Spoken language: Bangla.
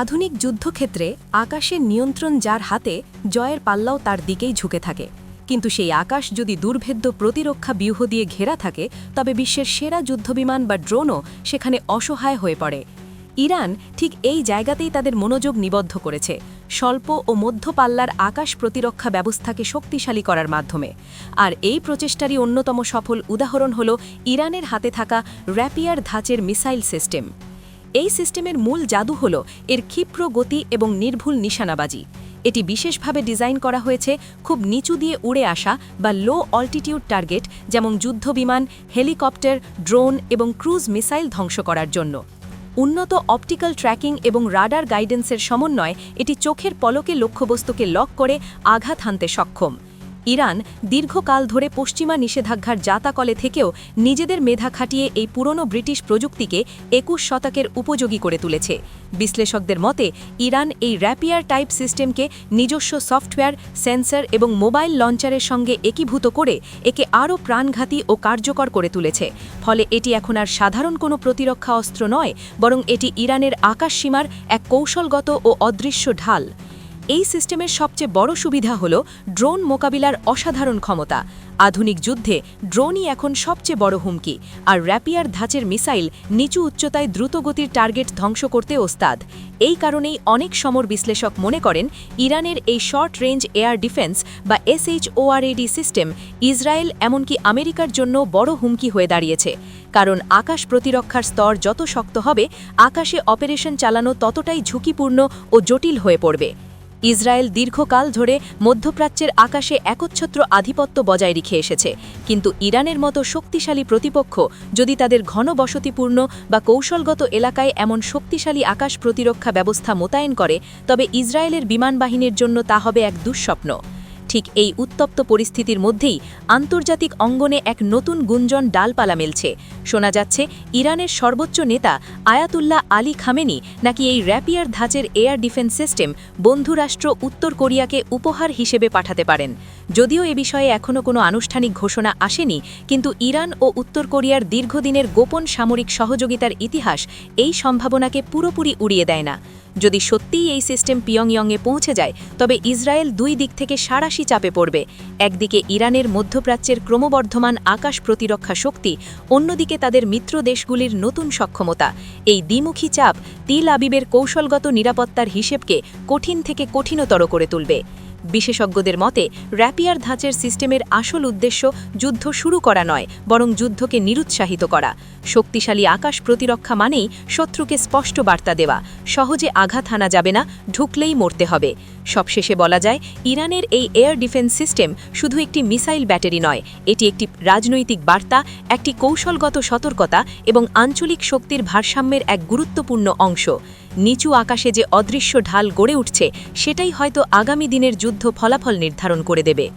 আধুনিক যুদ্ধক্ষেত্রে আকাশের নিয়ন্ত্রণ যার হাতে, জয়ের পাল্লাও তার দিকেই ঝুঁকে থাকে। কিন্তু সেই আকাশ যদি দুর্ভেদ্য প্রতিরক্ষা ব্যূহ দিয়ে ঘেরা থাকে, তবে বিশ্বের সেরা যুদ্ধবিমান বা ড্রোনও সেখানে অসহায় হয়ে পড়ে। ইরান ঠিক এই জায়গাতেই তাদের মনোযোগ নিবদ্ধ করেছে, স্বল্প ও মধ্য পাল্লার আকাশ প্রতিরক্ষা ব্যবস্থাকে শক্তিশালী করার মাধ্যমে। আর এই প্রচেষ্টারই অন্যতম সফল উদাহরণ হল ইরানের হাতে থাকা র্যাপিয়ার ধাঁচের মিসাইল সিস্টেম। এই সিস্টেমের মূল জাদু হল এর ক্ষিপ্র গতি এবং নির্ভুল নিশানাবাজি। এটি বিশেষভাবে ডিজাইন করা হয়েছে খুব নিচু দিয়ে উড়ে আসা বা লো অল্টিটিউড টার্গেট যেমন যুদ্ধবিমান হেলিকপ্টার ড্রোন এবং ক্রুজ মিসাইল ধ্বংস করার জন্য। উন্নত অপটিক্যাল ট্র্যাকিং এবং রাডার গাইডেন্সের সমন্বয় এটি চোখের পলকে লক্ষ্যবস্তুকে লক করে আঘাত হানতে সক্ষম। ইরান দীর্ঘকাল ধরে পশ্চিমা নিষেধাজ্ঞার জাতাকলে থেকেও নিজেদের মেধা খাটিয়ে এই পুরনো ব্রিটিশ প্রযুক্তিকে একুশ শতকের উপযোগী করে তুলেছে। বিশ্লেষকদের মতে, ইরান এই র্যাপিয়ার টাইপ সিস্টেমকে নিজস্ব সফটওয়্যার সেন্সর এবং মোবাইল লঞ্চারের সঙ্গে একীভূত করে একে আরও প্রাণঘাতী ও কার্যকর করে তুলেছে। ফলে এটি এখন আর সাধারণ কোনো প্রতিরক্ষা অস্ত্র নয়, বরং এটি ইরানের আকাশসীমার এক কৌশলগত ও অদৃশ্য ঢাল। এই সিস্টেমের সবচেয়ে বড় সুবিধা হল ড্রোন মোকাবিলার অসাধারণ ক্ষমতা। আধুনিক যুদ্ধে ড্রোনই এখন সবচেয়ে বড় হুমকি, আর র্যাপিয়ার ধাঁচের মিসাইল নিচু উচ্চতায় দ্রুতগতির টার্গেট ধ্বংস করতে ওস্তাদ। এই কারণেই অনেক সমর বিশ্লেষক মনে করেন, ইরানের এই শর্ট রেঞ্জ এয়ার ডিফেন্স বা এসএইচওআরএডি সিস্টেম ইসরায়েল এমনকি আমেরিকার জন্য বড় হুমকি হয়ে দাঁড়িয়েছে। কারণ আকাশ প্রতিরক্ষার স্তর যত শক্ত হবে, আকাশে অপারেশন চালানো ততটাই ঝুঁকিপূর্ণ ও জটিল হয়ে পড়বে। ইসরায়েল দীর্ঘকাল ধরে মধ্যপ্রাচ্যের আকাশে একচ্ছত্র আধিপত্য বজায় রেখে এসেছে। কিন্তু ইরানের মতো শক্তিশালী প্রতিপক্ষ যদি তাদের ঘন বসতিপূর্ণ বা কৌশলগত এলাকায় এমন শক্তিশালী আকাশ প্রতিরক্ষা ব্যবস্থা মোতায়েন করে, তবে ইসরায়েলের বিমান বাহিনীর জন্য তা হবে এক দুঃস্বপ্ন। ঠিক এই উত্তপ্ত পরিস্থিতির মধ্যেই আন্তর্জাতিক অঙ্গনে এক নতুন গুঞ্জন ডালপালা মেলছে। শোনা যাচ্ছে, ইরানের সর্বোচ্চ নেতা আয়াতুল্লাহ আলী খামেনি নাকি এই র্যাপিয়ার ধাঁচের এয়ার ডিফেন্স সিস্টেম বন্ধুরাষ্ট্র উত্তর কোরিয়াকে উপহার হিসেবে পাঠাতে পারেন। যদিও এ বিষয়ে এখনও কোনো আনুষ্ঠানিক ঘোষণা আসেনি, কিন্তু ইরান ও উত্তর কোরিয়ার দীর্ঘদিনের গোপন সামরিক সহযোগিতার ইতিহাস এই সম্ভাবনাকে পুরোপুরি উড়িয়ে দেয় না। যদি সত্যিই এই সিস্টেম পিয়ংইয়ংয়ে পৌঁছে যায়, তবে ইসরায়েল দুই দিক থেকে সারাশি চাপে পড়বে। একদিকে ইরানের মধ্যপ্রাচ্যের ক্রমবর্ধমান আকাশ প্রতিরক্ষা শক্তি, অন্যদিকে তাদের মিত্র দেশগুলির নতুন সক্ষমতা। এই দ্বিমুখী চাপ তিল আবিবের কৌশলগত নিরাপত্তার হিসেবকে কঠিন থেকে কঠিনতর করে তুলবে। বিশেষজ্ঞদের মতে র্যাপিয়ার ধাঁচের সিস্টেমের আসল উদ্দেশ্য যুদ্ধ শুরু করা নয়, বরং যুদ্ধকে নিরুৎসাহিত করা। শক্তিশালী আকাশ প্রতিরক্ষা মানেই শত্রুকে স্পষ্ট বার্তা দেওয়া। সহজে আঘাত হানা যাবে না, ঢুকলেই মরতে হবে। সবশেষে বলা যায়, ইরানের এই এয়ার ডিফেন্স সিস্টেম শুধু একটি মিসাইল ব্যাটারি নয়, এটি একটি রাজনৈতিক বার্তা, একটি কৌশলগত সতর্কতা এবং আঞ্চলিক শক্তির ভারসাম্যের এক গুরুত্বপূর্ণ অংশ। নিচু আকাশে যে অদৃশ্য ঢাল গড়ে উঠছে, সেটাই হয়তো আগামী দিনের যুদ্ধ ফলাফল নির্ধারণ করে দেবে।